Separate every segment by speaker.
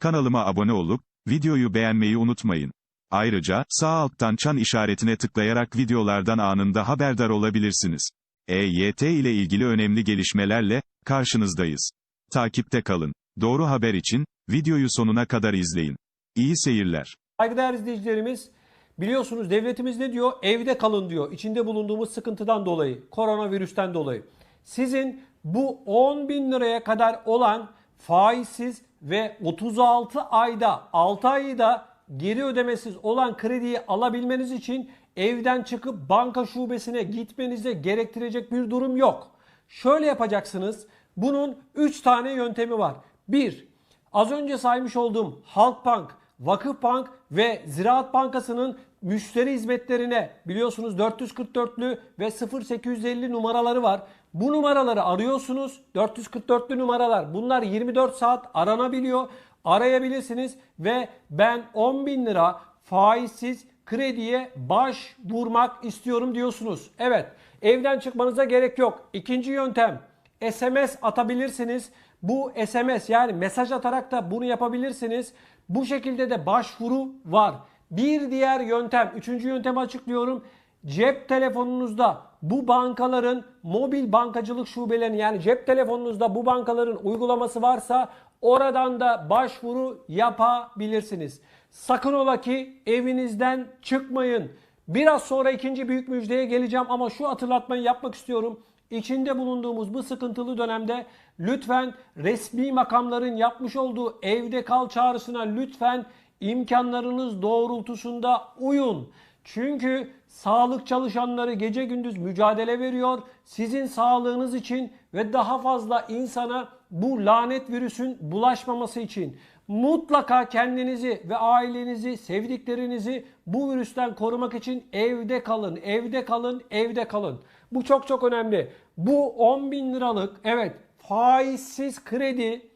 Speaker 1: Kanalıma abone olup, videoyu beğenmeyi unutmayın. Ayrıca, sağ alttan çan işaretine tıklayarak videolardan anında haberdar olabilirsiniz. EYT ile ilgili önemli gelişmelerle, karşınızdayız. Takipte kalın. Doğru haber için, videoyu sonuna kadar izleyin. İyi seyirler.
Speaker 2: Saygıdeğer izleyicilerimiz biliyorsunuz devletimiz ne diyor? Evde kalın diyor. İçinde bulunduğumuz sıkıntıdan dolayı, koronavirüsten dolayı. Sizin bu 10 bin liraya kadar olan faizsiz ve 36 ayda 6 ayı da geri ödemesiz olan krediyi alabilmeniz için evden çıkıp banka şubesine gitmenize gerektirecek bir durum yok. Şöyle yapacaksınız. Bunun 3 tane yöntemi var. 1. Az önce saymış olduğum Halkbank, Vakıfbank ve Ziraat Bankası'nın müşteri hizmetlerine biliyorsunuz 444'lü ve 0850 numaraları var. Bu numaraları arıyorsunuz. 444'lü numaralar. Bunlar 24 saat aranabiliyor. Arayabilirsiniz ve ben 10 bin lira faizsiz krediye başvurmak istiyorum diyorsunuz. Evet evden çıkmanıza gerek yok. İkinci yöntem SMS atabilirsiniz. Bu SMS yani mesaj atarak da bunu yapabilirsiniz. Bu şekilde de başvuru var. Bir diğer yöntem, üçüncü yöntemi açıklıyorum. Cep telefonunuzda bu bankaların mobil bankacılık şubelerini yani cep telefonunuzda bu bankaların uygulaması varsa oradan da başvuru yapabilirsiniz. Sakın ola ki evinizden çıkmayın. Biraz sonra ikinci büyük müjdeye geleceğim ama şu hatırlatmayı yapmak istiyorum. İçinde bulunduğumuz bu sıkıntılı dönemde lütfen resmi makamların yapmış olduğu evde kal çağrısına lütfen imkanlarınız doğrultusunda uyun. Çünkü sağlık çalışanları gece gündüz mücadele veriyor. Sizin sağlığınız için ve daha fazla insana bu lanet virüsün bulaşmaması için mutlaka kendinizi ve ailenizi, sevdiklerinizi bu virüsten korumak için evde kalın, evde kalın, evde kalın. Bu çok çok önemli. Bu 10 bin liralık evet faizsiz kredi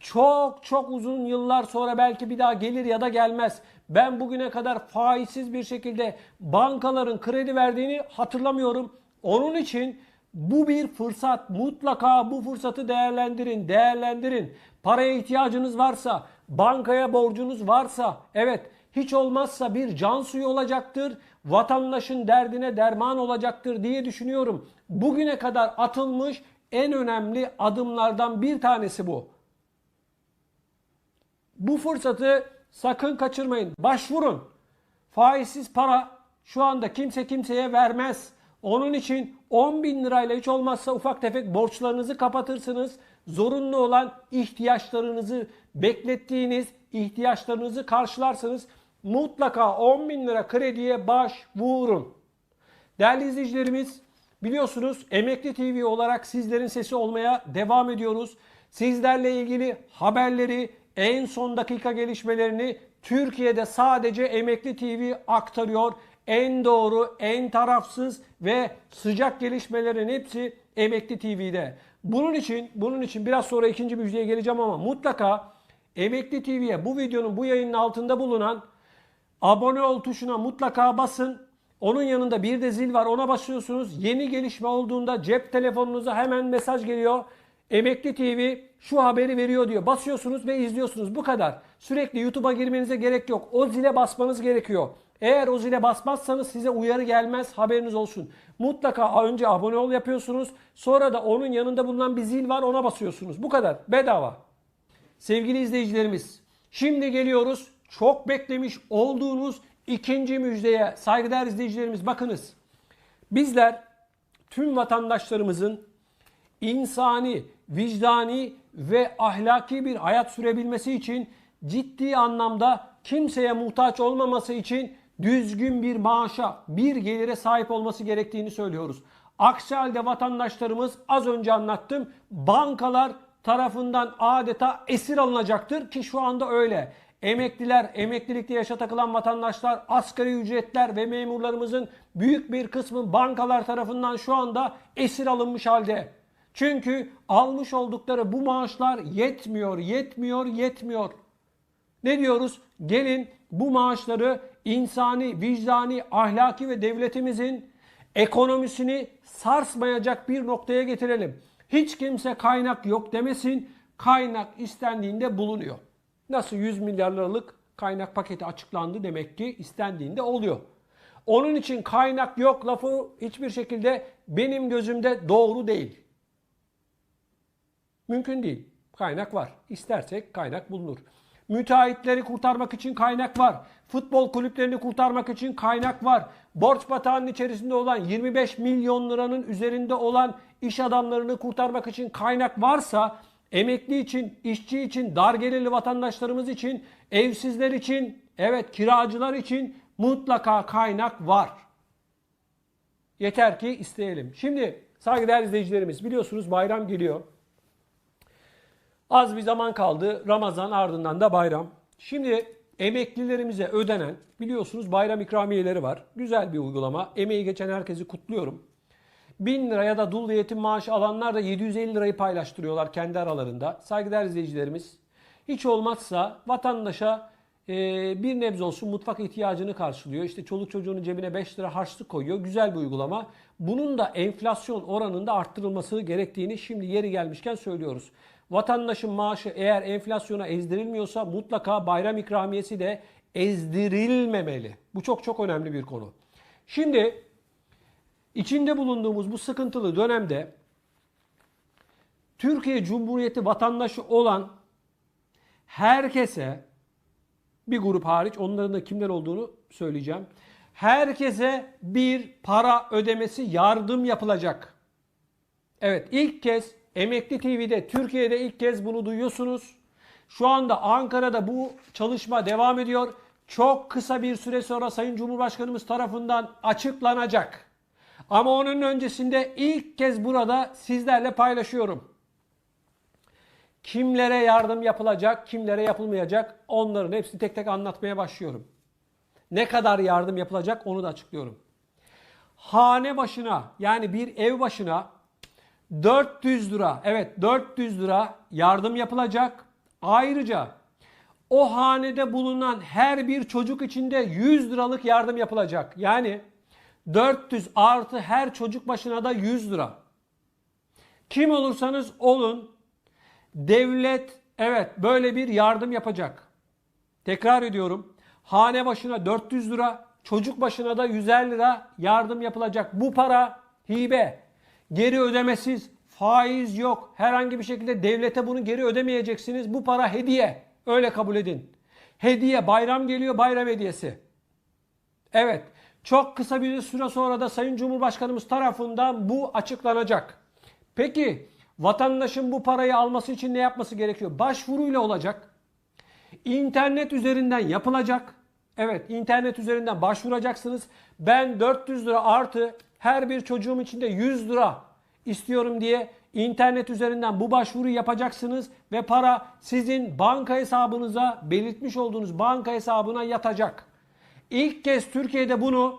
Speaker 2: çok çok uzun yıllar sonra belki bir daha gelir ya da gelmez. Ben bugüne kadar faizsiz bir şekilde bankaların kredi verdiğini hatırlamıyorum. Onun için bu bir fırsat. Mutlaka bu fırsatı değerlendirin, değerlendirin. Paraya ihtiyacınız varsa, bankaya borcunuz varsa, evet hiç olmazsa bir can suyu olacaktır. Vatandaşın derdine derman olacaktır diye düşünüyorum. Bugüne kadar atılmış en önemli adımlardan bir tanesi bu. Bu fırsatı sakın kaçırmayın. Başvurun. Faizsiz para şu anda kimse kimseye vermez. Onun için 10 bin lirayla hiç olmazsa ufak tefek borçlarınızı kapatırsınız. Zorunlu olan ihtiyaçlarınızı beklettiğiniz ihtiyaçlarınızı karşılarsınız. Mutlaka 10 bin lira krediye başvurun. Değerli izleyicilerimiz biliyorsunuz Emekli TV olarak sizlerin sesi olmaya devam ediyoruz. Sizlerle ilgili haberleri, en son dakika gelişmelerini Türkiye'de sadece Emekli TV aktarıyor. En doğru, en tarafsız ve sıcak gelişmelerin hepsi Emekli TV'de. Bunun için, bunun için biraz sonra ikinci müjdeye geleceğim ama mutlaka Emekli TV'ye bu videonun bu yayının altında bulunan abone ol tuşuna mutlaka basın. Onun yanında bir de zil var ona basıyorsunuz. Yeni gelişme olduğunda cep telefonunuza hemen mesaj geliyor. Emekli TV şu haberi veriyor diyor. Basıyorsunuz ve izliyorsunuz. Bu kadar. Sürekli YouTube'a girmenize gerek yok. O zile basmanız gerekiyor. Eğer o zile basmazsanız size uyarı gelmez haberiniz olsun. Mutlaka önce abone ol yapıyorsunuz. Sonra da onun yanında bulunan bir zil var ona basıyorsunuz. Bu kadar. Bedava. Sevgili izleyicilerimiz şimdi geliyoruz. Çok beklemiş olduğunuz ikinci müjdeye saygıdeğer izleyicilerimiz bakınız. Bizler tüm vatandaşlarımızın insani, vicdani ve ahlaki bir hayat sürebilmesi için ciddi anlamda kimseye muhtaç olmaması için düzgün bir maaşa, bir gelire sahip olması gerektiğini söylüyoruz. Aksi halde vatandaşlarımız az önce anlattım bankalar tarafından adeta esir alınacaktır ki şu anda öyle. Emekliler, emeklilikte yaşa takılan vatandaşlar, asgari ücretler ve memurlarımızın büyük bir kısmı bankalar tarafından şu anda esir alınmış halde. Çünkü almış oldukları bu maaşlar yetmiyor, yetmiyor, yetmiyor. Ne diyoruz? Gelin bu maaşları insani, vicdani, ahlaki ve devletimizin ekonomisini sarsmayacak bir noktaya getirelim. Hiç kimse kaynak yok demesin. Kaynak istendiğinde bulunuyor. Nasıl 100 milyar liralık kaynak paketi açıklandı demek ki istendiğinde oluyor. Onun için kaynak yok lafı hiçbir şekilde benim gözümde doğru değil. Mümkün değil. Kaynak var. İstersek kaynak bulunur. Müteahhitleri kurtarmak için kaynak var. Futbol kulüplerini kurtarmak için kaynak var. Borç batağının içerisinde olan 25 milyon liranın üzerinde olan iş adamlarını kurtarmak için kaynak varsa emekli için, işçi için, dar gelirli vatandaşlarımız için, evsizler için, evet kiracılar için mutlaka kaynak var. Yeter ki isteyelim. Şimdi saygıdeğer izleyicilerimiz biliyorsunuz bayram geliyor. Az bir zaman kaldı. Ramazan ardından da bayram. Şimdi emeklilerimize ödenen biliyorsunuz bayram ikramiyeleri var. Güzel bir uygulama. Emeği geçen herkesi kutluyorum. 1000 lira ya da dul yetim maaşı alanlar da 750 lirayı paylaştırıyorlar kendi aralarında. Saygıdeğer izleyicilerimiz. Hiç olmazsa vatandaşa e, bir nebze olsun mutfak ihtiyacını karşılıyor. İşte çoluk çocuğunun cebine 5 lira harçlık koyuyor. Güzel bir uygulama. Bunun da enflasyon oranında arttırılması gerektiğini şimdi yeri gelmişken söylüyoruz. Vatandaşın maaşı eğer enflasyona ezdirilmiyorsa mutlaka bayram ikramiyesi de ezdirilmemeli. Bu çok çok önemli bir konu. Şimdi içinde bulunduğumuz bu sıkıntılı dönemde Türkiye Cumhuriyeti vatandaşı olan herkese bir grup hariç onların da kimler olduğunu söyleyeceğim. Herkese bir para ödemesi yardım yapılacak. Evet ilk kez Emekli TV'de Türkiye'de ilk kez bunu duyuyorsunuz. Şu anda Ankara'da bu çalışma devam ediyor. Çok kısa bir süre sonra Sayın Cumhurbaşkanımız tarafından açıklanacak. Ama onun öncesinde ilk kez burada sizlerle paylaşıyorum. Kimlere yardım yapılacak, kimlere yapılmayacak onların hepsini tek tek anlatmaya başlıyorum. Ne kadar yardım yapılacak onu da açıklıyorum. Hane başına yani bir ev başına 400 lira evet 400 lira yardım yapılacak. Ayrıca o hanede bulunan her bir çocuk için de 100 liralık yardım yapılacak. Yani 400 artı her çocuk başına da 100 lira. Kim olursanız olun devlet evet böyle bir yardım yapacak. Tekrar ediyorum. Hane başına 400 lira, çocuk başına da 150 lira yardım yapılacak. Bu para hibe. Geri ödemesiz, faiz yok. Herhangi bir şekilde devlete bunu geri ödemeyeceksiniz. Bu para hediye. Öyle kabul edin. Hediye, bayram geliyor, bayram hediyesi. Evet, çok kısa bir süre sonra da Sayın Cumhurbaşkanımız tarafından bu açıklanacak. Peki, vatandaşın bu parayı alması için ne yapması gerekiyor? Başvuruyla olacak. İnternet üzerinden yapılacak. Evet, internet üzerinden başvuracaksınız. Ben 400 lira artı her bir çocuğum için de 100 lira istiyorum diye internet üzerinden bu başvuruyu yapacaksınız ve para sizin banka hesabınıza belirtmiş olduğunuz banka hesabına yatacak. İlk kez Türkiye'de bunu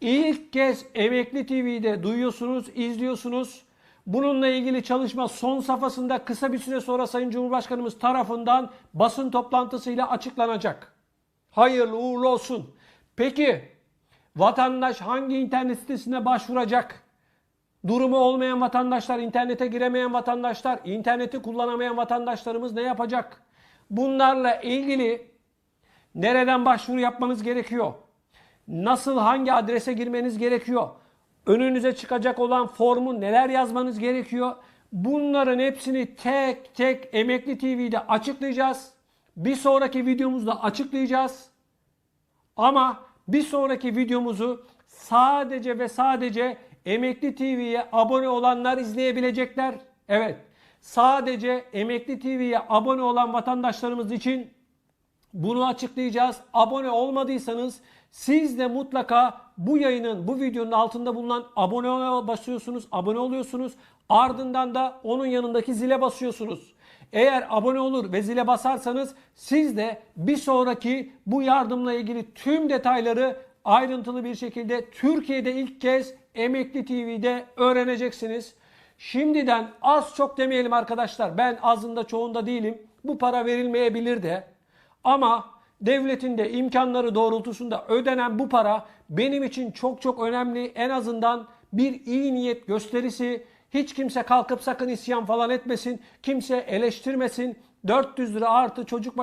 Speaker 2: ilk kez Emekli TV'de duyuyorsunuz, izliyorsunuz. Bununla ilgili çalışma son safhasında kısa bir süre sonra Sayın Cumhurbaşkanımız tarafından basın toplantısıyla açıklanacak. Hayırlı uğurlu olsun. Peki vatandaş hangi internet sitesine başvuracak? Durumu olmayan vatandaşlar, internete giremeyen vatandaşlar, interneti kullanamayan vatandaşlarımız ne yapacak? Bunlarla ilgili nereden başvuru yapmanız gerekiyor? Nasıl hangi adrese girmeniz gerekiyor? Önünüze çıkacak olan formu neler yazmanız gerekiyor? Bunların hepsini tek tek Emekli TV'de açıklayacağız. Bir sonraki videomuzda açıklayacağız. Ama bir sonraki videomuzu sadece ve sadece Emekli TV'ye abone olanlar izleyebilecekler. Evet. Sadece Emekli TV'ye abone olan vatandaşlarımız için bunu açıklayacağız. Abone olmadıysanız siz de mutlaka bu yayının, bu videonun altında bulunan abone basıyorsunuz, abone oluyorsunuz. Ardından da onun yanındaki zile basıyorsunuz. Eğer abone olur ve zile basarsanız siz de bir sonraki bu yardımla ilgili tüm detayları ayrıntılı bir şekilde Türkiye'de ilk kez Emekli TV'de öğreneceksiniz. Şimdiden az çok demeyelim arkadaşlar. Ben azında çoğunda değilim. Bu para verilmeyebilir de. Ama devletin de imkanları doğrultusunda ödenen bu para benim için çok çok önemli. En azından bir iyi niyet gösterisi. Hiç kimse kalkıp sakın isyan falan etmesin. Kimse eleştirmesin. 400 lira artı çocuk başı